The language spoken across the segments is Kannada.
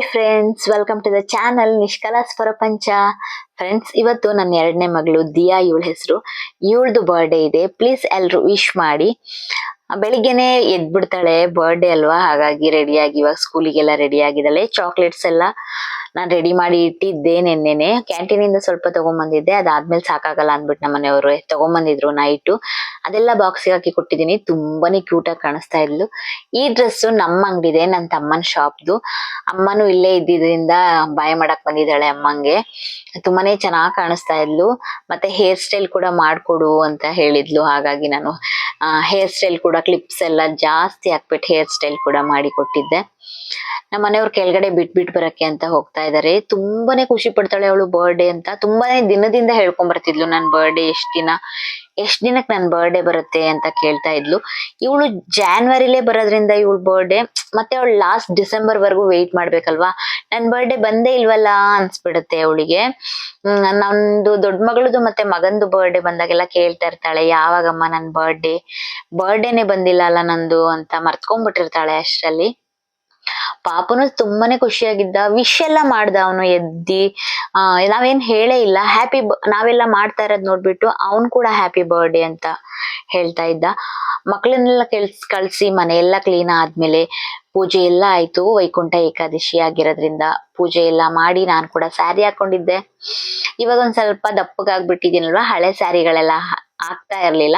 Hi friends welcome to the channel Nishkala's ಪ್ರಪಂಚ ಫ್ರೆಂಡ್ಸ್ ಇವತ್ತು ನನ್ನ ಎರಡನೇ ಮಗಳು ದಿಯಾ ಇವಳ ಹೆಸರು. ಇವಳದು ಬರ್ಡೇ ಇದೆ. ಪ್ಲೀಸ್ ಎಲ್ಲರೂ ವಿಶ್ ಮಾಡಿ. ಬೆಳಿಗ್ಗೆನೆ ಎದ್ಬಿಡ್ತಾಳೆ ಬರ್ಡೇ ಅಲ್ವಾ? ಹಾಗಾಗಿ ರೆಡಿಯಾಗಿ ಇವಾಗ ಸ್ಕೂಲಿಗೆಲ್ಲ ರೆಡಿ ಆಗಿದ್ದಾಳೆ. ಚಾಕ್ಲೇಟ್ಸ್ ಎಲ್ಲ ನಾನು ರೆಡಿ ಮಾಡಿ ಇಟ್ಟಿದ್ದೆ ಕ್ಯಾಂಟೀನ್ ಇಂದ ಸ್ವಲ್ಪ ತಗೊಂಬಂದಿದ್ದೆ. ಅದಾದ್ಮೇಲೆ ಸಾಕಾಗಲ್ಲ ಅಂದ್ಬಿಟ್ಟು ನಮ್ಮ ಮನೆಯವರು. ತಗೊಂಬಂದಿದ್ರು ನೈಟು ಅದೆಲ್ಲ ಬಾಕ್ಸಿಗೆ ಹಾಕಿ ಕೊಟ್ಟಿದ್ದೀನಿ. ತುಂಬಾನೇ ಕ್ಯೂಟ್ ಆಗಿ ಕಾಣಿಸ್ತಾ ಇದ್ಲು. ಈ ಡ್ರೆಸ್ ನಮ್ಮ ಅಂಗಡಿದೆ ನನ್ನ ತಮ್ಮನ ಶಾಪ್ದು ಅಮ್ಮನೂ ಇಲ್ಲೇ ಇದ್ದಿದ್ರಿಂದ ಬಾಯ್ ಮಾಡಕ್ ಬಂದಿದ್ದಾಳೆ ಅಮ್ಮಂಗೆ. ತುಂಬಾನೇ ಚೆನ್ನಾಗಿ ಕಾಣಿಸ್ತಾ ಇದ್ಲು. ಮತ್ತೆ ಹೇರ್ ಸ್ಟೈಲ್ ಕೂಡ ಮಾಡ್ಕೊಡು ಅಂತ ಹೇಳಿದ್ಲು. ಹಾಗಾಗಿ ನಾನು ಹೇರ್ ಸ್ಟೈಲ್ ಕೂಡ ಕ್ಲಿಪ್ಸ್ ಎಲ್ಲ ಜಾಸ್ತಿ ಹಾಕ್ಬಿಟ್ಟು ಹೇರ್ ಸ್ಟೈಲ್ ಕೂಡ ಮಾಡಿ ಕೊಟ್ಟಿದ್ದೆ. ನಮ್ಮ ಮನೆಯವ್ರು ಕೆಳಗಡೆ ಬಿಟ್ ಬಿಟ್ ಬರಕ್ಕೆ ಅಂತ ಹೋಗ್ತಾ ಇದಾರೆ. ತುಂಬಾನೇ ಖುಷಿ ಪಡ್ತಾಳೆ ಅವಳು ಬರ್ಡೇ ಅಂತ. ತುಂಬಾನೇ ದಿನದಿಂದ ಹೇಳ್ಕೊಂಡ್ ಬರ್ತಿದ್ಲು, ನನ್ ಬರ್ಡೇ ಎಷ್ಟ್ ದಿನ? ಎಷ್ಟ್ ದಿನಕ್ಕೆ ನನ್ ಬರ್ಡೇ ಬರುತ್ತೆ? ಅಂತ ಕೇಳ್ತಾ ಇದ್ಲು. ಇವಳು ಜಾನ್ವರಿಲೇ ಬರೋದ್ರಿಂದ ಇವಳು ಬರ್ಡೇ ಮತ್ತೆ ಅವಳು ಲಾಸ್ಟ್ ಡಿಸೆಂಬರ್ ವರ್ಗು ವೆಯ್ಟ್ ಮಾಡ್ಬೇಕಲ್ವಾ? ನನ್ ಬರ್ಡೇ ಬಂದೇ ಇಲ್ವಲ್ಲ? ಅನ್ಸ್ಬಿಡುತ್ತೆ ಅವಳಿಗೆ. ನಂದು ದೊಡ್ಡ ಮಗಳದು ಮತ್ತೆ ಮಗಂದು ಬರ್ಡೇ ಬಂದಾಗೆಲ್ಲ ಕೇಳ್ತಾ ಇರ್ತಾಳೆ, ಯಾವಾಗಮ್ಮ ನನ್ ಬರ್ಡೇ ಬರ್ಡೇನೆ ಬಂದಿಲ್ಲ ಅಲ್ಲ ನಂದು? ಅಂತ ಮರ್ತ್ಕೊಂಡ್ಬಿಟ್ಟಿರ್ತಾಳೆ ಅಷ್ಟ್ರಲ್ಲಿ. ಪಾಪನು ತುಂಬಾನೇ ಖುಷಿಯಾಗಿದ್ದ ವಿಶ್ ಎಲ್ಲ ಮಾಡ್ದ ಅವನು ಎದ್ದಿ, ಆ, ನಾವೇನ್ ಹೇಳೇ ಇಲ್ಲ ಹ್ಯಾಪಿ ನಾವೆಲ್ಲ ಮಾಡ್ತಾ ಇರೋದ್ ನೋಡ್ಬಿಟ್ಟು ಅವನ್ ಕೂಡ ಹ್ಯಾಪಿ ಬರ್ಡೇ ಅಂತ ಹೇಳ್ತಾ ಇದ್ದ. ಮಕ್ಳನ್ನೆಲ್ಲ ಕೆಲ್ಸ್, ಕಳ್ಸಿ ಎಲ್ಲ ಕ್ಲೀನ್ ಆದ್ಮೇಲೆ ಪೂಜೆ ಎಲ್ಲ ಆಯ್ತು, ವೈಕುಂಠ ಏಕಾದಶಿ ಆಗಿರೋದ್ರಿಂದ ಪೂಜೆ ಎಲ್ಲ ಮಾಡಿ ನಾನು ಕೂಡ ಸ್ಯಾರಿ ಹಾಕೊಂಡಿದ್ದೆ. ಇವಾಗ ಒಂದ್ ಸ್ವಲ್ಪ ದಪ್ಪಗಾಗ್ಬಿಟ್ಟಿದ್ದೀನಲ್ವಾ ಹಳೆ ಸ್ಯಾರಿಗಳೆಲ್ಲ ಆಗ್ತಾ ಇರ್ಲಿಲ್ಲ.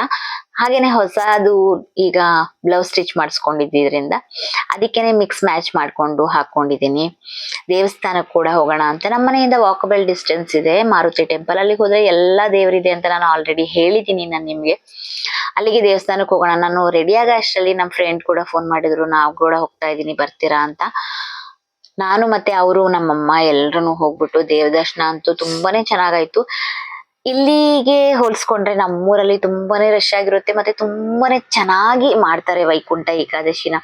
ಹಾಗೇನೆ ಹೊಸದು ಈಗ ಬ್ಲೌಸ್ ಸ್ಟಿಚ್ ಮಾಡಿಸ್ಕೊಂಡಿದ್ರಿಂದ ಅದಕ್ಕೇನೆ ಮಿಕ್ಸ್ ಮ್ಯಾಚ್ ಮಾಡ್ಕೊಂಡು ಹಾಕೊಂಡಿದ್ದೀನಿ. ದೇವಸ್ಥಾನಕ್ಕೆ ಕೂಡ ಹೋಗೋಣ ಅಂತ. ನಮ್ಮ ಮನೆಯಿಂದ ವಾಕಬಲ್ ಡಿಸ್ಟೆನ್ಸ್ ಇದೆ. ಮಾರುತಿ ಟೆಂಪಲ್ ಅಲ್ಲಿಗೆ ಹೋದ್ರೆ ಎಲ್ಲ ದೇವರಿದೆ ಅಂತ ನಾನು ಆಲ್ರೆಡಿ ಹೇಳಿದ್ದೀನಿ ನಾನು ನಿಮಗೆ. ಅಲ್ಲಿಗೆ ದೇವಸ್ಥಾನಕ್ಕೆ ಹೋಗೋಣ. ನಾನು ರೆಡಿಯಾಗ ಅಷ್ಟರಲ್ಲಿ ನಮ್ಮ ಫ್ರೆಂಡ್ ಕೂಡ ಫೋನ್ ಮಾಡಿದ್ರು. ನಾವು ಕೂಡ ಹೋಗ್ತಾ ಇದೀನಿ ಬರ್ತೀರಾ ಅಂತ. ನಾನು ಮತ್ತೆ ಅವರು, ನಮ್ಮಮ್ಮ ಎಲ್ಲರೂ ಹೋಗ್ಬಿಟ್ಟು ದೇವದರ್ಶನ ಅಂತೂ ತುಂಬಾನೇ ಚೆನ್ನಾಗಾಯ್ತು. ಇಲ್ಲಿಗೆ ಹೋಲಿಸ್ಕೊಂಡ್ರೆ ನಮ್ಮೂರಲ್ಲಿ ತುಂಬಾನೇ ರಶ್ ಆಗಿರುತ್ತೆ, ಮತ್ತೆ ತುಂಬಾನೇ ಚೆನ್ನಾಗಿ ಮಾಡ್ತಾರೆ ವೈಕುಂಠ ಏಕಾದಶಿನ.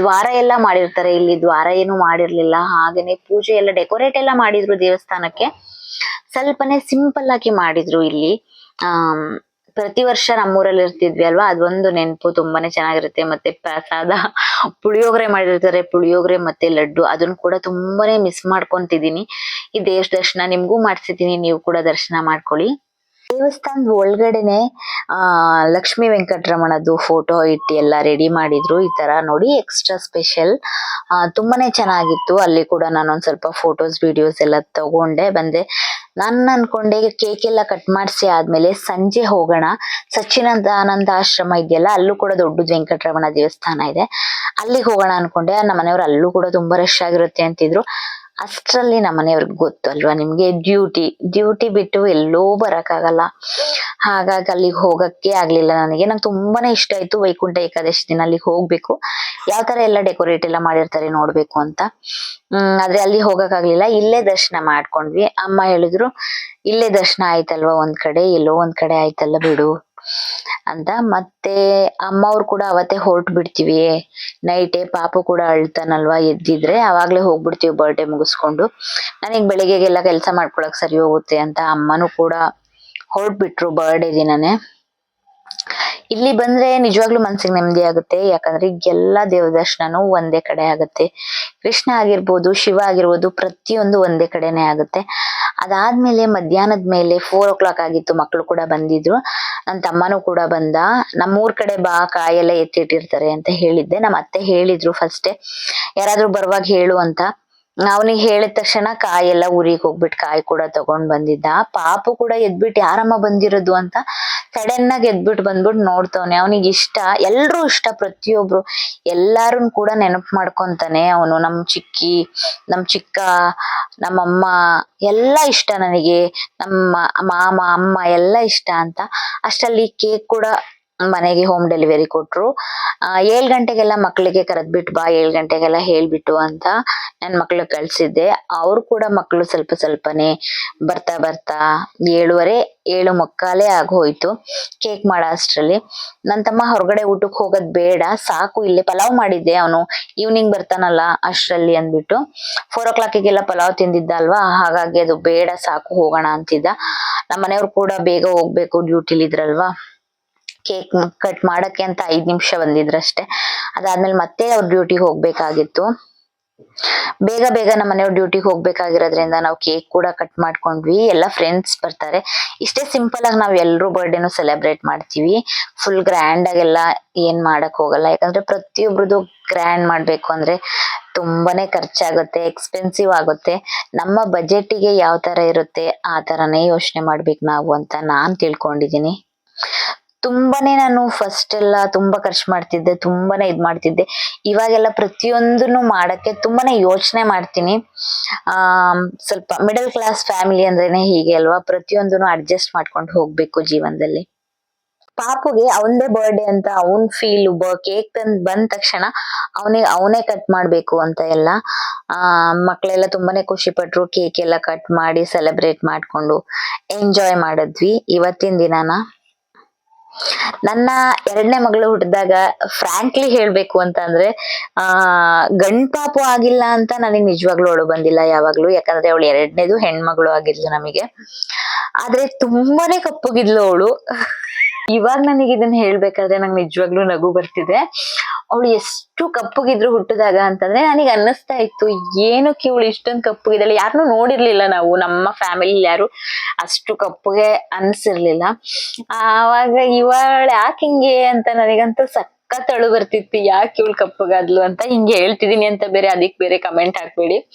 ದ್ವಾರ ಎಲ್ಲ ಮಾಡಿರ್ತಾರೆ, ಇಲ್ಲಿ ದ್ವಾರ ಏನು ಮಾಡಿರ್ಲಿಲ್ಲ, ಹಾಗೇನೆ ಪೂಜೆ ಎಲ್ಲ ಡೆಕೋರೇಟ್ ಎಲ್ಲ ಮಾಡಿದ್ರು ದೇವಸ್ಥಾನಕ್ಕೆ. ಸ್ವಲ್ಪನೇ ಸಿಂಪಲ್ ಆಗಿ ಮಾಡಿದ್ರು ಇಲ್ಲಿ. ಆ ಪ್ರತಿ ವರ್ಷ ನಮ್ಮೂರಲ್ಲಿ ಇರ್ತಿದ್ವಿ ಅಲ್ವಾ? ಅದೊಂದು ನೆನಪು, ತುಂಬಾನೇ ಚೆನ್ನಾಗಿರುತ್ತೆ, ಮತ್ತೆ ಪ್ರಸಾದ ಪುಳಿಯೋಗರೆ ಮಾಡಿರ್ತಾರೆ, ಪುಳಿಯೋಗರೆ ಮತ್ತೆ ಲಡ್ಡು. ಅದನ್ನ ಕೂಡ ತುಂಬಾನೇ ಮಿಸ್ ಮಾಡ್ಕೊಂತಿದೀನಿ ಈ ದೇಶ ದರ್ಶನ ನಿಮ್ಗೂ ಮಾಡ್ಸಿದೀನಿ ನೀವು ಕೂಡ ದರ್ಶನ ಮಾಡ್ಕೊಳ್ಳಿ. ದೇವಸ್ಥಾನದ ಒಳಗಡೆನೆ, ಆ, ಲಕ್ಷ್ಮಿ ವೆಂಕಟರಮಣದು ಫೋಟೋ ಇಟ್ಟು ಎಲ್ಲ ರೆಡಿ ಮಾಡಿದ್ರು. ಈ ತರ ನೋಡಿ ಎಕ್ಸ್ಟ್ರಾ ಸ್ಪೆಷಲ್ ತುಂಬಾನೇ ಚೆನ್ನಾಗಿತ್ತು. ಅಲ್ಲಿ ಕೂಡ ನಾನು ಸ್ವಲ್ಪ ಫೋಟೋಸ್ ವಿಡಿಯೋಸ್ ಎಲ್ಲ ತಗೊಂಡೆ. ಬಂದೆ. ನಾನು ಅನ್ಕೊಂಡೆ ಕೇಕ್ ಎಲ್ಲ ಕಟ್ ಮಾಡಿಸಿ ಆದ್ಮೇಲೆ ಸಂಜೆ ಹೋಗೋಣ. ಸಚ್ಚಿನಂದಾನಂದ ಆಶ್ರಮ ಇದೆಯಲ್ಲ, ಅಲ್ಲೂ ಕೂಡ ದೊಡ್ಡದು ವೆಂಕಟರಮಣ ದೇವಸ್ಥಾನ ಇದೆ. ಅಲ್ಲಿಗೆ ಹೋಗೋಣ ಅನ್ಕೊಂಡೆ. ನಮ್ಮ ಮನೆಯವ್ರು ಅಲ್ಲೂ ಕೂಡ ತುಂಬಾ ರಶ್ ಆಗಿರುತ್ತೆ ಅಂತಿದ್ರು. ಅಷ್ಟ್ರಲ್ಲಿ ನಮ್ಮ ಮನೆಯವ್ರಿಗೆ ಗೊತ್ತು ಅಲ್ವಾ ನಿಮಗೆ ಡ್ಯೂಟಿ ಡ್ಯೂಟಿ ಬಿಟ್ಟು ಎಲ್ಲೋ ಬರೋಕ್ಕಾಗಲ್ಲ. ಹಾಗಾಗಿ ಅಲ್ಲಿಗೆ ಹೋಗಕ್ಕೆ ಆಗಲಿಲ್ಲ ನನಗೆ. ನಂಗೆ ತುಂಬಾನೇ ಇಷ್ಟ ಆಯಿತು ವೈಕುಂಠ ಏಕಾದಶಿ ದಿನ ಅಲ್ಲಿಗೆ ಹೋಗಬೇಕು. ಯಾವ ತರ ಎಲ್ಲ ಡೆಕೋರೇಟ್ ಎಲ್ಲ ಮಾಡಿರ್ತಾರೆ ನೋಡಬೇಕು ಅಂತ. ಆದ್ರೆ ಅಲ್ಲಿ ಹೋಗೋಕ್ಕಾಗಲಿಲ್ಲ. ಇಲ್ಲೇ ದರ್ಶನ ಮಾಡ್ಕೊಂಡ್ವಿ. ಅಮ್ಮ ಹೇಳಿದ್ರು, ಇಲ್ಲೇ ದರ್ಶನ ಆಯ್ತಲ್ವಾ ಒಂದು ಕಡೆ? ಎಲ್ಲೋ ಒಂದು ಕಡೆ ಆಯ್ತಲ್ಲ ಬಿಡು. ಅಂತ ಮತ್ತೆ ಅಮ್ಮ ಅವ್ರು ಕೂಡ ಅವತ್ತೇ ಹೊರಟು ಬಿಡ್ತೀವಿ ನೈಟೇ ಪಾಪು ಕೂಡ ಅಳ್ತಾನಲ್ವಾ ಎದ್ದಿದ್ರೆ, ಅವಾಗ್ಲೇ ಹೋಗ್ಬಿಡ್ತೀವಿ ಬರ್ಡೇ ಮುಗಿಸ್ಕೊಂಡು. ನನಗೆ ಬೆಳಿಗ್ಗೆಗೆಲ್ಲ ಕೆಲಸ ಮಾಡ್ಕೊಳಕ್ ಸರಿ ಹೋಗುತ್ತೆ ಅಂತ ಅಮ್ಮನೂ ಕೂಡ ಹೊರಟ್ಬಿಟ್ರು ಬರ್ಡೇ ದಿನನೇ. ಇಲ್ಲಿ ಬಂದ್ರೆ ನಿಜವಾಗ್ಲೂ ಮನ್ಸಿಗೆ ನೆಮ್ಮದಿ ಆಗುತ್ತೆ. ಯಾಕಂದ್ರೆ ಎಲ್ಲಾ ದೇವ ದರ್ಶನನು ಒಂದೇ ಕಡೆ ಆಗುತ್ತೆ. ಕೃಷ್ಣ ಆಗಿರ್ಬೋದು, ಶಿವ ಆಗಿರ್ಬೋದು, ಪ್ರತಿಯೊಂದು ಒಂದೇ ಕಡೆನೆ ಆಗುತ್ತೆ. ಅದಾದ್ಮೇಲೆ ಮಧ್ಯಾಹ್ನದ ಮೇಲೆ ಫೋರ್ ಓ ಕ್ಲಾಕ್ ಆಗಿತ್ತು ಮಕ್ಕಳು ಕೂಡ ಬಂದಿದ್ರು. ನನ್ನ ತಮ್ಮನೂ ಕೂಡ ಬಂದ. ನಮ್ಮೂರ್ ಕಡೆ ಬಾ, ಕಾಯೆಲ್ಲ ಎತ್ತಿಟ್ಟಿರ್ತಾರೆ ಅಂತ ಹೇಳಿದ್ದೆ. ನಮ್ಮ ಅತ್ತೆ ಹೇಳಿದ್ರು ಫಸ್ಟೇ ಯಾರಾದ್ರೂ ಬರುವಾಗ ಹೇಳು ಅಂತ. ಅವನಿಗೆ ಹೇಳಿದ ತಕ್ಷಣ ಕಾಯಿ ಎಲ್ಲ ಊರಿಗೆ ಹೋಗ್ಬಿಟ್ಟು ಕಾಯಿ ಕೂಡ ತಗೊಂಡ್ ಬಂದಿದ್ದ. ಪಾಪು ಕೂಡ ಎದ್ಬಿಟ್ಟು ಯಾರಮ್ಮ ಬಂದಿರೋದು ಅಂತ ಸಡನ್ ಆಗಿ ಎದ್ಬಿಟ್ಟು ಬಂದ್ಬಿಟ್ಟು ನೋಡ್ತವನೆ. ಅವನಿಗೆ ಇಷ್ಟ, ಎಲ್ರು ಇಷ್ಟ ಪ್ರತಿಯೊಬ್ರು. ಎಲ್ಲಾರು ಕೂಡ ನೆನಪು ಮಾಡ್ಕೊಂತಾನೆ ಅವನು. ನಮ್ ಚಿಕ್ಕಿ, ನಮ್ ಚಿಕ್ಕ, ನಮ್ಮಮ್ಮ ಎಲ್ಲ ಇಷ್ಟ ನನಗೆ. ನಮ್ಮ ಮಾಮ, ಅಮ್ಮ ಎಲ್ಲ ಇಷ್ಟ ಅಂತ. ಅಷ್ಟರಲ್ಲಿ ಕೇಕ್ ಕೂಡ ಮನೆಗೆ ಹೋಮ್ ಡೆಲಿವರಿ ಕೊಟ್ರು. ಏಳು ಗಂಟೆಗೆಲ್ಲ ಮಕ್ಳಿಗೆ ಕರೆದ್ಬಿಟ್ಟು ಬಾ, ಏಳ್ ಗಂಟೆಗೆಲ್ಲ ಹೇಳ್ಬಿಟ್ಟು ಅಂತ ನನ್ ಮಕ್ಳು ಕಳ್ಸಿದ್ದೆ. ಅವ್ರು ಕೂಡ ಮಕ್ಕಳು ಸ್ವಲ್ಪ ಸ್ವಲ್ಪನೇ ಬರ್ತಾ ಬರ್ತಾ ಏಳುವರೆ, ಏಳು ಮಕ್ಕಾಲೇ ಆಗೋಯ್ತು ಕೇಕ್ ಮಾಡೋ ಅಷ್ಟರಲ್ಲಿ. ನನ್ನ ತಮ್ಮ ಹೊರಗಡೆ ಊಟಕ್ಕೆ ಹೋಗೋದ್ ಬೇಡ, ಸಾಕು, ಇಲ್ಲೇ ಪಲಾವ್ ಮಾಡಿದ್ದೆ ಅವನು. ಈವ್ನಿಂಗ್ ಬರ್ತಾನಲ್ಲ ಅಷ್ಟರಲ್ಲಿ ಅಂದ್ಬಿಟ್ಟು ಫೋರ್ ಓ ಕ್ಲಾಕಿಗೆಲ್ಲ ಪಲಾವ್ ತಿಂದಿದ್ದ ಅಲ್ವಾ? ಹಾಗಾಗಿ ಅದು ಬೇಡ, ಸಾಕು, ಹೋಗೋಣ ಅಂತಿದ್ದ. ನಮ್ಮ ಮನೆಯವ್ರು ಕೂಡ ಬೇಗ ಹೋಗ್ಬೇಕು ಡ್ಯೂಟಿಲಿ ಇದ್ರಲ್ವಾ? ಕೇಕ್ ಕಟ್ ಮಾಡಕ್ಕೆ ಅಂತ ಐದ್ ನಿಮಿಷ ಬಂದಿದ್ರಷ್ಟೇ. ಅದಾದ್ಮೇಲೆ ಮತ್ತೆ ಅವ್ರ ಡ್ಯೂಟಿಗೆ ಹೋಗ್ಬೇಕಾಗಿತ್ತು. ಬೇಗ ಬೇಗ ನಮ್ಮ ಮನೆಯವ್ರ ಡ್ಯೂಟಿಗೆ ಹೋಗ್ಬೇಕಾಗಿರೋದ್ರಿಂದ ನಾವು ಕೇಕ್ ಕೂಡ ಕಟ್ ಮಾಡ್ಕೊಂಡ್ವಿ. ಎಲ್ಲ ಫ್ರೆಂಡ್ಸ್ ಬರ್ತಾರೆ. ಇಷ್ಟೇ ಸಿಂಪಲ್ ಆಗಿ ನಾವು ಎಲ್ಲರೂ ಬರ್ಡೇನು ಸೆಲೆಬ್ರೇಟ್ ಮಾಡ್ತೀವಿ. ಫುಲ್ ಗ್ರ್ಯಾಂಡ್ ಆಗೆಲ್ಲ ಏನ್ ಮಾಡಕ್ ಹೋಗಲ್ಲ. ಯಾಕಂದ್ರೆ ಪ್ರತಿಯೊಬ್ರದ್ದು ಗ್ರ್ಯಾಂಡ್ ಮಾಡ್ಬೇಕು ಅಂದ್ರೆ ತುಂಬಾನೇ ಖರ್ಚಾಗುತ್ತೆ ಎಕ್ಸ್ಪೆನ್ಸಿವ್ ಆಗುತ್ತೆ. ನಮ್ಮ ಬಜೆಟಿಗೆ ಯಾವ ತರ ಇರುತ್ತೆ, ಆ ತರನೇ ಯೋಚನೆ ಮಾಡ್ಬೇಕು ನಾವು ಅಂತ ನಾನ್ ತಿಳ್ಕೊಂಡಿದೀನಿ ತುಂಬಾನೇ ನಾನು ಫಸ್ಟ್ ಎಲ್ಲ ತುಂಬಾ ಖರ್ಚು ಮಾಡ್ತಿದ್ದೆ, ತುಂಬಾನೇ ಇದ್ ಮಾಡ್ತಿದ್ದೆ. ಇವಾಗೆಲ್ಲ ಪ್ರತಿಯೊಂದನ್ನು ಮಾಡಕ್ಕೆ ತುಂಬಾನೇ ಯೋಚನೆ ಮಾಡ್ತೀನಿ. ಆ, ಸ್ವಲ್ಪ ಮಿಡಲ್ ಕ್ಲಾಸ್ ಫ್ಯಾಮಿಲಿ ಅಂದ್ರೇನೆ ಹೀಗೆ ಅಲ್ವಾ? ಪ್ರತಿಯೊಂದನ್ನು ಅಡ್ಜಸ್ಟ್ ಮಾಡ್ಕೊಂಡು ಹೋಗ್ಬೇಕು ಜೀವನದಲ್ಲಿ. ಪಾಪುಗೆ ಅವನದೇ ಬರ್ಡೇ ಅಂತ, ಅವನ್ ಫೀಲ್ ಕೇಕ್ ತಂದ್ ಬಂದ ತಕ್ಷಣ ಅವನಿಗೆ ಅವನೇ ಕಟ್ ಮಾಡ್ಬೇಕು ಅಂತ ಎಲ್ಲ. ಆ ಮಕ್ಕಳೆಲ್ಲ ತುಂಬಾನೇ ಖುಷಿ ಪಟ್ರು ಕೇಕ್ ಎಲ್ಲ ಕಟ್ ಮಾಡಿ ಸೆಲೆಬ್ರೇಟ್ ಮಾಡ್ಕೊಂಡು ಎಂಜಾಯ್ ಮಾಡಿದ್ವಿ ಇವತ್ತಿನ ದಿನಾನ. ನನ್ನ ಎರಡನೇ ಮಗಳು ಹುಟ್ಟಿದಾಗ ಫ್ರಾಂಕ್ಲಿ ಹೇಳ್ಬೇಕು ಅಂತ ಅಂದ್ರೆ ಆ, ಗಂಡ್ ಆಗಿಲ್ಲ ಅಂತ ನನಗೆ ನಿಜವಾಗ್ಲೂ ಅವಳು ಬಂದಿಲ್ಲ ಯಾವಾಗ್ಲೂ. ಯಾಕಂದ್ರೆ ಅವಳು ಎರಡನೇದು ಹೆಣ್ಮಗಳು ಆಗಿದ್ಲು ನಮಗೆ. ಆದ್ರೆ ತುಂಬಾನೇ ಕಪ್ಪಗಿದ್ಲು ಅವಳು. ಇವಾಗ ನನಗೆ ಇದನ್ನ ಹೇಳ್ಬೇಕಾದ್ರೆ ನಂಗೆ ನಿಜವಾಗ್ಲೂ ನಗು ಬರ್ತಿದೆ. ಅವಳು ಎಷ್ಟು ಕಪ್ಪಗಿದ್ರು ಹುಟ್ಟಿದಾಗ ಅಂತಂದ್ರೆ ನನಗೆ ಅನ್ನಿಸ್ತಾ ಇತ್ತು, ಏನಕ್ಕೆ ಇವಳು ಇಷ್ಟೊಂದು ಕಪ್ಪಗಿದ್ದಾಳೆ? ಯಾರನ್ನೂ ನೋಡಿರ್ಲಿಲ್ಲ ನಾವು, ನಮ್ಮ ಫ್ಯಾಮಿಲಿ ಯಾರು ಅಷ್ಟು ಕಪ್ಪಗೆ ಅನ್ಸಿರ್ಲಿಲ್ಲ. ಆವಾಗ ಇವಳು ಯಾಕೆ ಹಿಂಗೆ? ಅಂತ ನನಗಂತೂ ಸಖತ್ ಅಳು ಬರ್ತಿತ್ತು, ಯಾಕೆ ಇವಳು ಕಪ್ಪಗಾದ್ಲು? ಅಂತ ಹಿಂಗೆ ಹೇಳ್ತಿದೀನಿ ಅಂತ ಬೇರೆ, ಅದಕ್ಕೆ ಬೇರೆ ಕಮೆಂಟ್ ಹಾಕ್ಬೇಡಿ.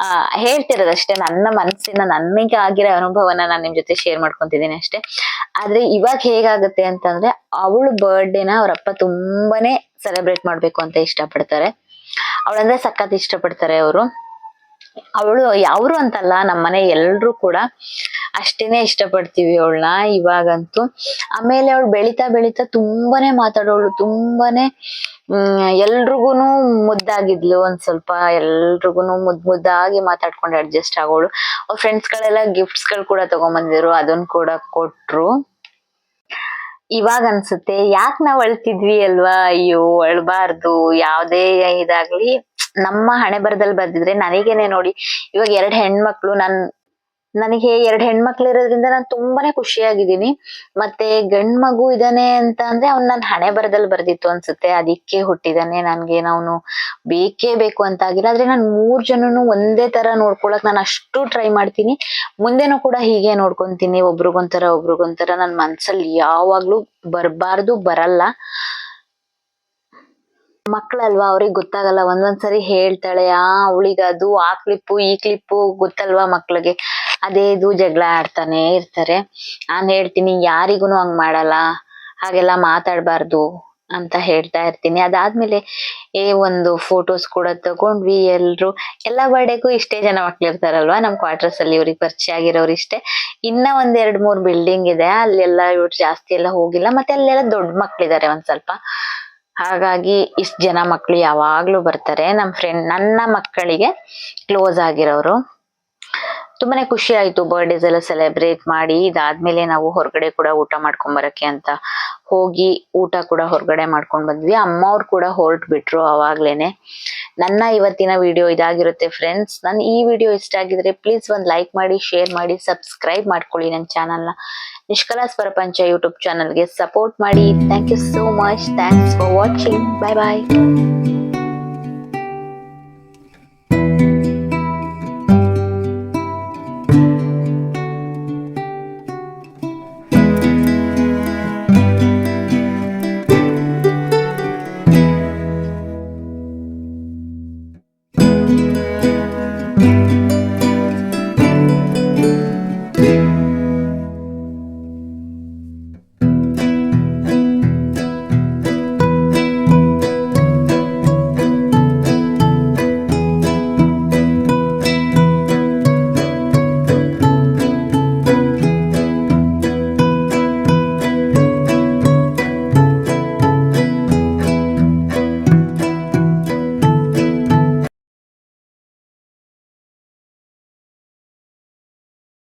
ಆ, ಹೇಳ್ತಿರೋದಷ್ಟೇ, ನನ್ನ ಮನಸ್ಸಿನ ನನಗೆ ಆಗಿರೋ ಅನುಭವನ ನಾನು ನಿಮ್ ಜೊತೆ ಶೇರ್ ಮಾಡ್ಕೊಂತಿದ್ದೀನಿ ಅಷ್ಟೇ. ಆದ್ರೆ ಇವಾಗ ಹೇಗಾಗುತ್ತೆ ಅಂತಂದ್ರೆ, ಅವಳು ಬರ್ಡೇನ ಅವ್ರಪ್ಪ ತುಂಬಾನೇ ಸೆಲೆಬ್ರೇಟ್ ಮಾಡ್ಬೇಕು ಅಂತ ಇಷ್ಟಪಡ್ತಾರೆ. ಅವಳಂದ್ರೆ ಸಖತ್ ಇಷ್ಟಪಡ್ತಾರೆ ಅವರು. ಅವಳು ಯಾವ್ರು ಅಂತಲ್ಲ ನಮ್ಮನೆ ಎಲ್ರು ಕೂಡ ಅಷ್ಟೇನೆ ಇಷ್ಟಪಡ್ತೀವಿ ಅವಳನ್ನ ಇವಾಗಂತೂ. ಆಮೇಲೆ ಅವಳು ಬೆಳಿತಾ ಬೆಳಿತಾ ತುಂಬಾನೇ ಮಾತಾಡೋಳು, ತುಂಬಾನೇ ಎಲ್ರಿಗೂನು ಮುದ್ದಾಗಿದ್ಲು ಒಂದ್ ಸ್ವಲ್ಪ, ಎಲ್ರಿಗೂನು ಮುದ್, ಮುದ್ದಾಗಿ ಮಾತಾಡ್ಕೊಂಡು ಅಡ್ಜಸ್ಟ್ ಆಗೋಳು. ಅವ್ರ ಫ್ರೆಂಡ್ಸ್ ಗಳೆಲ್ಲ ಗಿಫ್ಟ್ಸ್ಗಳು ಕೂಡ ತಗೊಂಬಂದಿದ್ರು ಅದನ್ನ ಕೂಡ ಕೊಟ್ರು. ಇವಾಗ ಅನ್ಸುತ್ತೆ. ಯಾಕ್ ನಾವ್ ಅಳ್ತಿದ್ವಿ ಅಲ್ವಾ? ಅಯ್ಯೋ, ಅಳ್ಬಾರ್ದು. ಯಾವ್ದೇ ಇದಾಗ್ಲಿ, ನಮ್ಮ ಹಣೆ ಬರದಲ್ಲಿ ಬರ್ದಿದ್ರೆ ನನಗೇನೆ ನೋಡಿ, ಇವಾಗ ಎರಡ್ ಹೆಣ್ಮಕ್ಳು, ನನ್ ನನಗೆ ಎರಡ್ ಹೆಣ್ಮಕ್ಳು ಇರೋದ್ರಿಂದ ನಾನು ತುಂಬಾನೇ ಖುಷಿಯಾಗಿದ್ದೀನಿ. ಮತ್ತೆ ಗಂಡ್ ಮಗು ಇದಾನೆ ಅಂತ ಅಂದ್ರೆ ಅವ್ನು ನನ್ನ ಹಣೆ ಬರದಲ್ಲಿ ಬರ್ದಿತ್ತು ಅನ್ಸುತ್ತೆ. ಅದಕ್ಕೆ ಹುಟ್ಟಿದಾನೆ ನನ್ಗೆ ಅವನು ಬೇಕೇ ಬೇಕು ಅಂತ ಆಗಿಲ್ಲ. ಆದ್ರೆ ನಾನು ಮೂರ್ ಜನನು ಒಂದೇ ತರ ನೋಡ್ಕೊಳಕ್ ನಾನು ಅಷ್ಟು ಟ್ರೈ ಮಾಡ್ತೀನಿ. ಮುಂದೆನೂ ಕೂಡ ಹೀಗೆ ನೋಡ್ಕೊಂತೀನಿ. ಒಬ್ರಿಗೊಂಥರ ಒಬ್ರಿಗೊಂಥರ ನನ್ ಮನ್ಸಲ್ಲಿ ಯಾವಾಗ್ಲೂ ಬರಬಾರ್ದು, ಬರಲ್ಲ. ಮಕ್ಳಲ್ವಾ? ಅವ್ರಿಗೆ ಗೊತ್ತಾಗಲ್ಲ. ಒಂದೊಂದ್ಸರಿ ಹೇಳ್ತಾಳೆ, ಆ ಅವಳಿಗೆ ಅದು ಆ ಕ್ಲಿಪ್ಪು ಈ ಕ್ಲಿಪ್ಪು ಗೊತ್ತಲ್ವಾ ಮಕ್ಳಿಗೆ? ಅದೇ ಇದು ಜಗಳ ಆಡ್ತಾನೆ ಇರ್ತಾರೆ. ನಾನ್ ಹೇಳ್ತೀನಿ, ಯಾರಿಗೂನು ಹಂಗ್ ಮಾಡಲ್ಲ. ಹಾಗೆಲ್ಲ ಮಾತಾಡ್ಬಾರ್ದು ಅಂತ ಹೇಳ್ತಾ ಇರ್ತೀನಿ. ಅದಾದ್ಮೇಲೆ ಏ, ಒಂದು ಫೋಟೋಸ್ ಕೂಡ ತಗೊಂಡ್ವಿ ಎಲ್ರು. ಎಲ್ಲ ಬರ್ಡೇಗೂ ಇಷ್ಟೇ ಜನ ಮಕ್ಳಿರ್ತಾರಲ್ವಾ? ನಮ್ ಕ್ವಾರ್ಟರ್ಸ್ ಅಲ್ಲಿ ಇವ್ರಿಗೆ ಪರಿಚಯ ಆಗಿರೋರು ಇಷ್ಟೇ. ಇನ್ನ ಒಂದ್ ಎರಡ್ ಮೂರ್ ಬಿಲ್ಡಿಂಗ್ ಇದೆ. ಅಲ್ಲೆಲ್ಲ ಇವ್ರು ಜಾಸ್ತಿ ಎಲ್ಲ ಹೋಗಿಲ್ಲ. ಮತ್ತೆ ಅಲ್ಲೆಲ್ಲ ದೊಡ್ಡ ಮಕ್ಳಿದ್ದಾರೆ ಒಂದ್ ಸ್ವಲ್ಪ. ಹಾಗಾಗಿ ಇಷ್ಟ್ ಜನ ಮಕ್ಳು ಯಾವಾಗ್ಲೂ ಬರ್ತಾರೆ. ನಮ್ ಫ್ರೆಂಡ್ ನನ್ನ ಮಕ್ಕಳಿಗೆ ಕ್ಲೋಸ್ ಆಗಿರೋರು ತುಂಬಾನೇ ಖುಷಿ ಆಯ್ತು ಬರ್ಡೇಸ್ ಎಲ್ಲ ಸೆಲೆಬ್ರೇಟ್ ಮಾಡಿ, ಇದಾದ್ಮೇಲೆ ನಾವು ಹೊರಗಡೆ ಕೂಡ ಊಟ ಮಾಡ್ಕೊಂಡ್ ಬರಕ್ಕೆ ಅಂತ ಹೋಗಿ ಊಟ ಕೂಡ ಹೊರಗಡೆ ಮಾಡ್ಕೊಂಡ್ ಬಂದ್ವಿ. ಅಮ್ಮ ಅವ್ರು ಕೂಡ ಹೊರಟ್ ಬಿಟ್ರು ಅವಾಗ್ಲೇನೆ. ನನ್ನ ಇವತ್ತಿನ ವಿಡಿಯೋ ಇದಾಗಿರುತ್ತೆ ಫ್ರೆಂಡ್ಸ್ ನನ್ ಈ ವಿಡಿಯೋ ಇಷ್ಟ ಆಗಿದ್ರೆ ಪ್ಲೀಸ್ ಒಂದ್ ಲೈಕ್ ಮಾಡಿ ಶೇರ್ ಮಾಡಿ ಸಬ್ಸ್ಕ್ರೈಬ್ ಮಾಡ್ಕೊಳ್ಳಿ ನನ್ನ ಚಾನಲ್ನ ನಿಷ್ಕಲಾಸ್ ಪ್ರಪಂಚ ಯೂಟ್ಯೂಬ್ ಚಾನಲ್ಗೆ ಸಪೋರ್ಟ್ ಮಾಡಿ. Thank you so much thanks for watching bye bye